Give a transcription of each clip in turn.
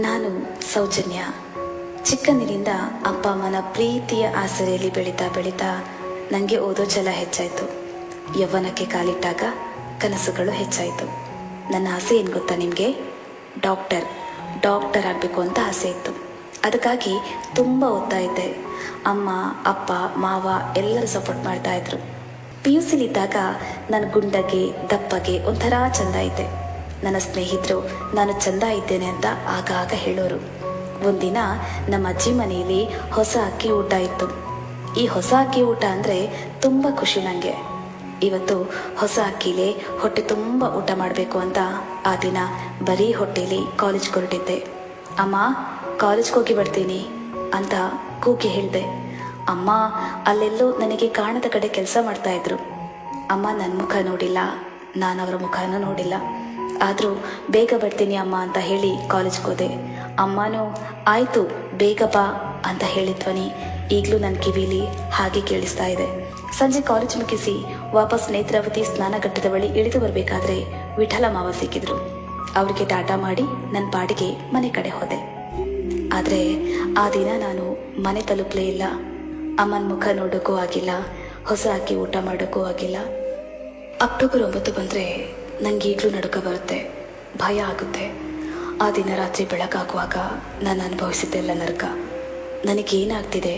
ನಾನು ಸೌಜನ್ಯ. ಚಿಕ್ಕಂದಿನಿಂದ ಅಪ್ಪ ಅಮ್ಮನ ಪ್ರೀತಿಯ ಆಸರೆಯಲ್ಲಿ ಬೆಳೀತಾ ಬೆಳೀತಾ ನನಗೆ ಓದೋ ಛಲ ಹೆಚ್ಚಾಯಿತು. ಯೌವನಕ್ಕೆ ಕಾಲಿಟ್ಟಾಗ ಕನಸುಗಳು ಹೆಚ್ಚಾಯಿತು. ನನ್ನ ಆಸೆ ಏನು ಗೊತ್ತಾ ನಿಮಗೆ? ಡಾಕ್ಟರ್ ಡಾಕ್ಟರ್ ಆಗಬೇಕು ಅಂತ ಆಸೆ ಇತ್ತು. ಅದಕ್ಕಾಗಿ ತುಂಬ ಓದ್ತಾ ಇದ್ದೆ. ಅಮ್ಮ, ಅಪ್ಪ, ಮಾವ ಎಲ್ಲರೂ ಸಪೋರ್ಟ್ ಮಾಡ್ತಾ ಇದ್ರು. ಪಿ ಯು ಸಿಲಿದ್ದಾಗ ನಾನು ಗುಂಡಗೆ, ದಪ್ಪಗೆ ಒಂಥರ ಚಂದ ಇದ್ದೆ. ನನ್ನ ಸ್ನೇಹಿತರು, ನಾನು ಚಂದ ಇದ್ದೇನೆ ಅಂತ ಆಗಾಗ ಹೇಳೋರು. ಒಂದಿನ ನಮ್ಮ ಅಜ್ಜಿ ಮನೆಯಲ್ಲಿ ಹೊಸ ಅಕ್ಕಿ ಊಟ ಇತ್ತು. ಈ ಹೊಸ ಅಕ್ಕಿ ಊಟ ಅಂದರೆ ತುಂಬ ಖುಷಿ ನನಗೆ ಇವತ್ತು ಹೊಸ ಅಕ್ಕಿಲೇ ಹೊಟ್ಟೆ ತುಂಬ ಊಟ ಮಾಡಬೇಕು ಅಂತ ಆ ದಿನ ಬರೀ ಹೊಟ್ಟೆಲಿ ಕಾಲೇಜ್ಗೆ ಹೊರಟಿದ್ದೆ ಅಮ್ಮ ಕಾಲೇಜ್ಗೆ ಹೋಗಿ ಬರ್ತೀನಿ ಅಂತ ಕೂಗಿ ಹೇಳಿದೆ. ಅಮ್ಮ, ಅಲ್ಲೆಲ್ಲೋ ನನಗೆ ಕಾಣದ ಕಡೆ ಕೆಲಸ ಮಾಡ್ತಾ ಇದ್ರು. ಅಮ್ಮ ನನ್ನ ಮುಖ ನೋಡಿಲ್ಲ, ನಾನು ಅವರ ಮುಖನೂ ನೋಡಿಲ್ಲ. ಆದರೂ ಬೇಗ ಬರ್ತೀನಿ ಅಮ್ಮ ಅಂತ ಹೇಳಿ ಕಾಲೇಜ್ಗೆ ಹೋದೆ. ಅಮ್ಮನೂ, ಆಯಿತು, ಬೇಗ ಬಾ ಅಂತ ಹೇಳಿದ್ವನಿ ಈಗಲೂ ನನ್ನ ಕಿವಿಲಿ ಹಾಗೆ ಕೇಳಿಸ್ತಾ ಇದೆ. ಸಂಜೆ ಕಾಲೇಜ್ ಮುಗಿಸಿ ವಾಪಸ್ ನೇತ್ರಾವತಿ ಸ್ನಾನಘಟ್ಟದ ಬಳಿ ಇಳಿದು ಬರಬೇಕಾದ್ರೆ ವಿಠಲ ಮಾವ ಸಿಕ್ಕಿದ್ರು. ಅವ್ರಿಗೆ ಟಾಟಾ ಮಾಡಿ ನನ್ನ ಪಾಡಿಗೆ ಮನೆ ಕಡೆ ಹೋದೆ. ಆದರೆ ಆ ದಿನ ನಾನು ಮನೆ ತಲುಪಲೇ ಇಲ್ಲ. ಅಮ್ಮನ ಮುಖ ನೋಡೋಕ್ಕೂ ಆಗಿಲ್ಲ, ಹೊಸ ಅಕ್ಕಿ ಊಟ ಮಾಡೋಕ್ಕೂ ಆಗಿಲ್ಲ. ಅಕ್ಟೋಬರ್ ಒಂಬತ್ತು ಬಂದರೆ ನನಗೆ ಈಗಲೂ ನಡುಕ ಬರುತ್ತೆ. ಭಯ ಆಗುತ್ತೆ. ಆ ದಿನ ರಾತ್ರಿ ಬೆಳಕಾಗುವಾಗ ನಾನು ಅನುಭವಿಸಿದ್ದೆಲ್ಲ ನರಕ. ನನಗೇನಾಗ್ತಿದೆ?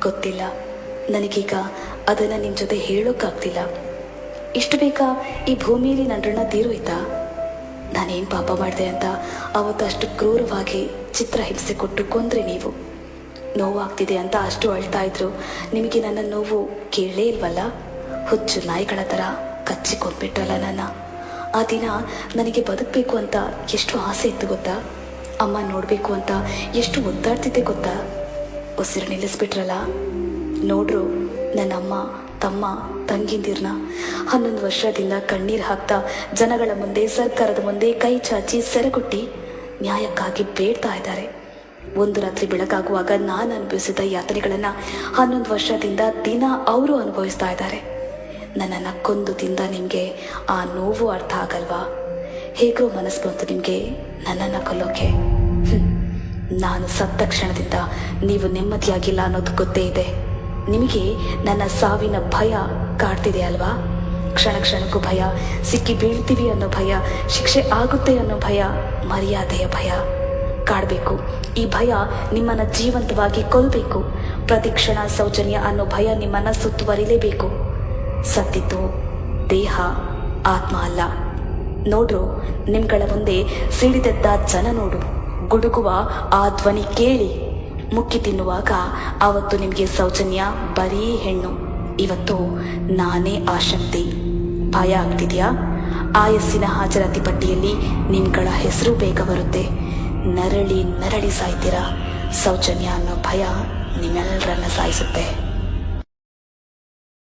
ಗೊತ್ತಿಲ್ಲ. ನನಗೀಗ ಅದನ್ನು ನಿಮ್ಮ ಜೊತೆ ಹೇಳೋಕ್ಕಾಗ್ತಿಲ್ಲ. ಇಷ್ಟು ಬೇಗ ಈ ಭೂಮಿಯಲ್ಲಿ ನನ್ನ ಋಣ ತೀರೋಯ್ತಾ ನಾನೇನು ಪಾಪ ಮಾಡಿದೆ ಅಂತ ಅವತ್ತು ಅಷ್ಟು ಕ್ರೂರವಾಗಿ ಚಿತ್ರ ಹಿಂಸೆ ಕೊಟ್ಟು ಕೊಂದ್ರೆ ನೀವು. ನೋವಾಗ್ತಿದೆ ಅಂತ ಅಷ್ಟು ಅಳ್ತಾ ಇದ್ರು. ನಿಮಗೆ ನನ್ನ ನೋವು ಕೇಳೇ ಇಲ್ವಲ್ಲ? ಹುಚ್ಚು ನಾಯಿಗಳ ಥರ ಕಚ್ಚಿಕೊಂಡ್ಬಿಟ್ರಲ್ಲ ನನ್ನ. ಆ ದಿನ ನನಗೆ ಬದುಕಬೇಕು ಅಂತ ಎಷ್ಟು ಆಸೆ ಇತ್ತು ಗೊತ್ತಾ? ಅಮ್ಮ ನೋಡಬೇಕು ಅಂತ ಎಷ್ಟು ಒದ್ದಾಡ್ತಿದ್ದೆ ಗೊತ್ತಾ? ಉಸಿರು ನಿಲ್ಲಿಸ್ಬಿಟ್ರಲ್ಲ? ನೋಡ್ರು, ನನ್ನ ಅಮ್ಮ, ತಮ್ಮ, ತಂಗಿಂದಿರ್ನ ಹನ್ನೊಂದು ವರ್ಷದಿಂದ ಕಣ್ಣೀರು ಹಾಕ್ತಾ ಜನಗಳ ಮುಂದೆ, ಸರ್ಕಾರದ ಮುಂದೆ ಕೈ ಚಾಚಿ ಸೆರೆಗೊಟ್ಟಿ ನ್ಯಾಯಕ್ಕಾಗಿ ಬೇಡ್ತಾ ಇದ್ದಾರೆ. ಒಂದು ರಾತ್ರಿ ಬೆಳಗಾಗುವಾಗ ನಾನು ಅನುಭವಿಸಿದ ಯಾತನೆಗಳನ್ನು ಹನ್ನೊಂದು ವರ್ಷದಿಂದ ದಿನ ಅವರು ಅನುಭವಿಸ್ತಾ ಇದ್ದಾರೆ. ನನ್ನನ್ನು ಕೊಂದು ತಿಂದ ನಿಮಗೆ ಆ ನೋವು ಅರ್ಥ ಆಗಲ್ವಾ? ಹೇಗೋ ಮನಸ್ಸು ಬಂತು ನಿಮಗೆ ನನ್ನನ್ನು ಕೊಲ್ಲೋಕೆ. ನಾನು ಸತ್ತ ಕ್ಷಣದಿಂದ ನೀವು ನೆಮ್ಮದಿಯಾಗಿಲ್ಲ ಅನ್ನೋದು ಗೊತ್ತೇ ಇದೆ. ನಿಮಗೆ ನನ್ನ ಸಾವಿನ ಭಯ ಕಾಡ್ತಿದೆ ಅಲ್ವಾ? ಕ್ಷಣ ಕ್ಷಣಕ್ಕೂ ಭಯ, ಸಿಕ್ಕಿ ಬೀಳ್ತೀವಿ ಅನ್ನೋ ಭಯ, ಶಿಕ್ಷೆ ಆಗುತ್ತೆ ಅನ್ನೋ ಭಯ, ಮರ್ಯಾದೆಯ ಭಯ. ಕಾಡಬೇಕು. ಈ ಭಯ ನಿಮ್ಮನ್ನ ಜೀವಂತವಾಗಿ ಕೊಲ್ಲಬೇಕು ಪ್ರತಿಕ್ಷಣ ಸೌಜನ್ಯ ಅನ್ನೋ ಭಯ ನಿಮ್ಮನ್ನ ಸುತ್ತುವರಿಲೇಬೇಕು. ಸತ್ತಿದ್ದು ದೇಹ, ಆತ್ಮ ಅಲ್ಲ. ನೋಡ್ರು, ನಿಮ್ಗಳ ಮುಂದೆ ಸಿಡಿದೆದ್ದ ಜನ ನೋಡು. ಗುಡುಗುವ ಆ ಧ್ವನಿ ಕೇಳಿ. ಮುಕ್ಕಿ ತಿನ್ನುವಾಗ ಆವತ್ತು ನಿಮಗೆ ಸೌಜನ್ಯ ಬರೀ ಹೆಣ್ಣು. ಇವತ್ತು ನಾನೇ ಆ ಶಕ್ತಿ. ಭಯ ಆಗ್ತಿದೆಯಾ? ಆಯಸ್ಸಿನ ಹಾಜರಾತಿ ಪಟ್ಟಿಯಲ್ಲಿ ನಿಮ್ಗಳ ಹೆಸರು ಬೇಗ ಬರುತ್ತೆ. ನರಳಿ ನರಳಿ ಸಾಯ್ತೀರಾ? ಸೌಜನ್ಯ ಅನ್ನೋ ಭಯ ನಿಮ್ಮೆಲ್ಲರನ್ನ ಸಾಯಿಸುತ್ತೆ.